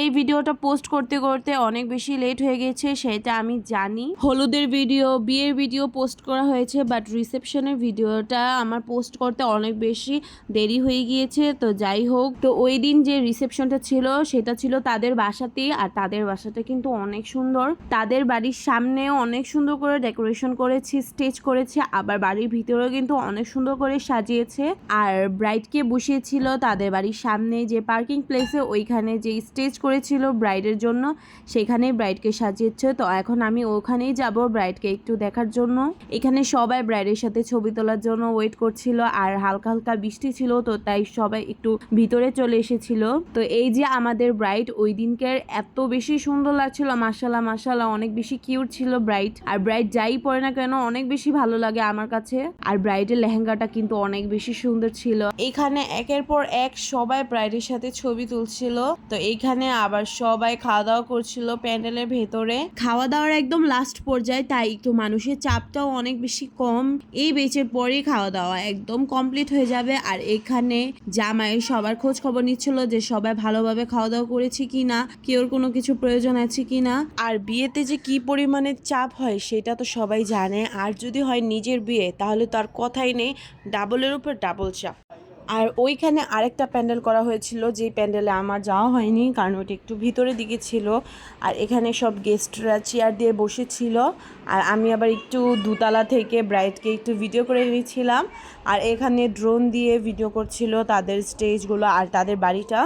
এই ভিডিওটা পোস্ট করতে করতে অনেক বেশি লেট হয়ে গেছে, সেটা আমি জানি। হলুদের ভিডিও, বিয়ের ভিডিও পোস্ট করা হয়েছে বাট রিসেপশনের ভিডিওটা আমার পোস্ট করতে অনেক বেশি দেরি হয়ে গিয়েছে, তো যাই হোক। তো ওই দিন যে রিসেপশনটা ছিল, সেটা ছিল তাদের বাসাতেই, আর তাদের বাসাটা কিন্তু অনেক সুন্দর। তাদের বাড়ির সামনেও অনেক সুন্দর করে ডেকোরেশন করেছে স্টেজ করেছে, আবার বাড়ির ভিতরেও কিন্তু অনেক সুন্দর করে সাজিয়েছে। আর ব্রাইডকে বসিয়েছিল তাদের বাড়ির সামনে যে পার্কিং প্লেসে ওইখানে যে স্টেজ করেছিল ব্রাইডের জন্য সেখানে ব্রাইডকে সাজিয়েছে। তো এখন আমি ওখানেই যাব ব্রাইডকে একটু দেখার জন্য। এখানে সবাই ব্রাইডের সাথে ছবি তোলার জন্য ওয়েট করছিল আর হালকা হালকা বৃষ্টি ছিল, তো তাই সবাই একটু ভিতরে চলে এসেছিল। তো এই যে আমাদের ব্রাইড, ওই দিনকের এত বেশি সুন্দর লাগছিল মাসাল্লাহ মাসাল্লাহ অনেক বেশি কিউট ছিল ব্রাইড। আর ব্রাইড যাই পরে না কেন, অনেক বেশি ভালো লাগে আমার কাছে। আর ব্রাইডের লেহেঙ্গাটা কিন্তু অনেক বেশি সুন্দর ছিল। এখানে একের পর এক সবাই ব্রাইডের সাথে ছবি তুলছিল। তো এইখানে আবার সবাই খাওয়া দাওয়া করছিল প্যান্ডেলের ভেতরে। খাওয়া দাওয়ার একদম লাস্ট পর্যায়ে তাই একটু মানুষের চাপটাও অনেক বেশি কম। এই বেচের পরেই খাওয়া দাওয়া একদম কমপ্লিট হয়ে যাবে। আর এখানে জামাই সবার খোঁজ খবর নিচ্ছিল যে সবাই ভালোভাবে খাওয়া দাওয়া করেছে কি না কেউর কোনো কিছু প্রয়োজন আছে কি না আর বিয়েতে যে কি পরিমাণে চাপ হয় সেটা তো সবাই জানে। আর যদি হয় নিজের বিয়ে তাহলে তো আর কথাই নেই। ডাবলের উপর ডাবল চাপ। আর ওইখানে আরেকটা প্যান্ডেল করা হয়েছিল যে প্যান্ডেলে আমার যাওয়া হয়নি, কারণ ওটা একটু ভিতরের দিকে ছিল। আর এখানে সব গেস্টরা চেয়ার দিয়ে বসেছিল। আর আমি আবার একটু দুতলা থেকে ব্রাইডকে একটু ভিডিও করে নিয়েছিলাম। আর এখানে ড্রোন দিয়ে ভিডিও করছিল তাদের স্টেজগুলো আর তাদের বাড়িটা।